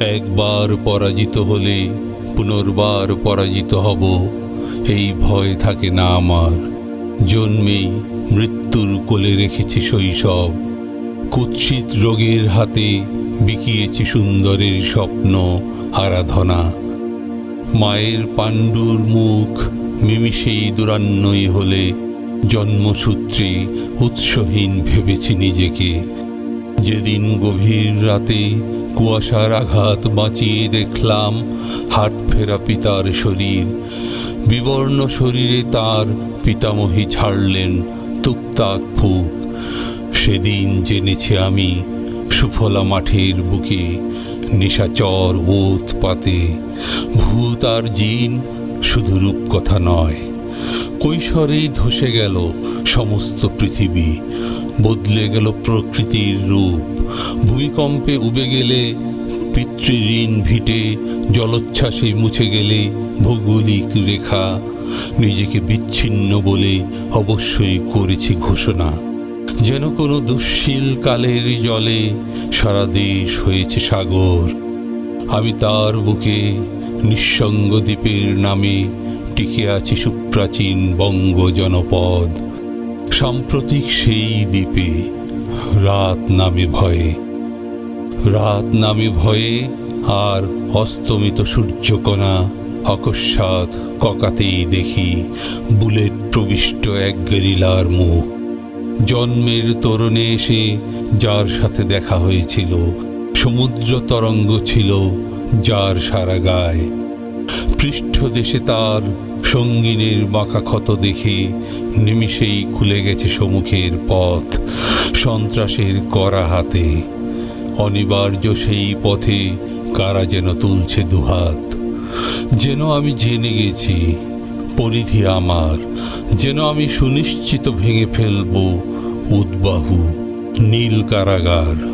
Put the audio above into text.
একবার পরাজিত হলে পুনর্বার পরাজিত হব। এই ভয় থাকে না আমার। জন্মেই মৃত্যুর কোলে রেখেছি শৈশব। কুৎসিত রোগের হাতে বিকিয়েছি সুন্দরের স্বপ্ন, আরাধনা। মায়ের পাণ্ডুর মুখ মিমিষেই দুরান্নই হলে জন্মসূত্রে উৎসহীন ভেবেছি নিজেকে। যেদিন গভীর রাতে কুয়াশার আঘাত বাঁচিয়ে দেখলাম হাট ফেরা পিতার শরীর। বিবর্ণ শরীরে তার পিতামহী ছাড়লেন তুকতাক ফুক। সেদিন জেনেছি আমি সুফলা মাঠের বুকে নিশাচর ওত পাতে। ভূত আর জিন শুধু রূপকথা নয়। কৈশোরেই ধসে গেল সমস্ত পৃথিবী। বদলে গেল প্রকৃতির রূপ। ভূমিকম্পে উবে গেলে, পিতৃঋণ ভিটে, জলোচ্ছ্বাসে মুছে গেলে ভৌগোলিক রেখা। নিজেকে বিচ্ছিন্ন বলে অবশ্যই করেছি ঘোষণা। যেন কোনো দুঃশীল কালের জলে সারা দেশ হয়েছে সাগর। আমি তার বুকে নিঃসঙ্গ দ্বীপের নামে টিকে আছি সুপ্রাচীন বঙ্গ জনপদ সাম্প্রতিক সেই দ্বীপে রাত নামে ভয়ে, রাত নামে ভয়ে আর অস্তমিত সূর্যকণা অকস্মাৎ ককাতেই দেখি বুলেট প্রবিষ্ট এক গেরিলার মুখ। জন্মের তরণে এসে যার সাথে দেখা হয়েছিল, সমুদ্র তরঙ্গ ছিল যার সারা গায়ে। পৃষ্ঠদেশে তার সঙ্গিনের বাঁকা ক্ষত দেখে নিমিষেই খুলে গেছে সম্মুখের পথ। সন্ত্রাসের করা হাতে অনিবার্য সেই পথে কারা যেন তুলছে দুহাত। যেন আমি জেনে গেছি পরিধি আমার, যেন আমি সুনিশ্চিত ভেঙে ফেলব উদ্বাহু নীল কারাগার।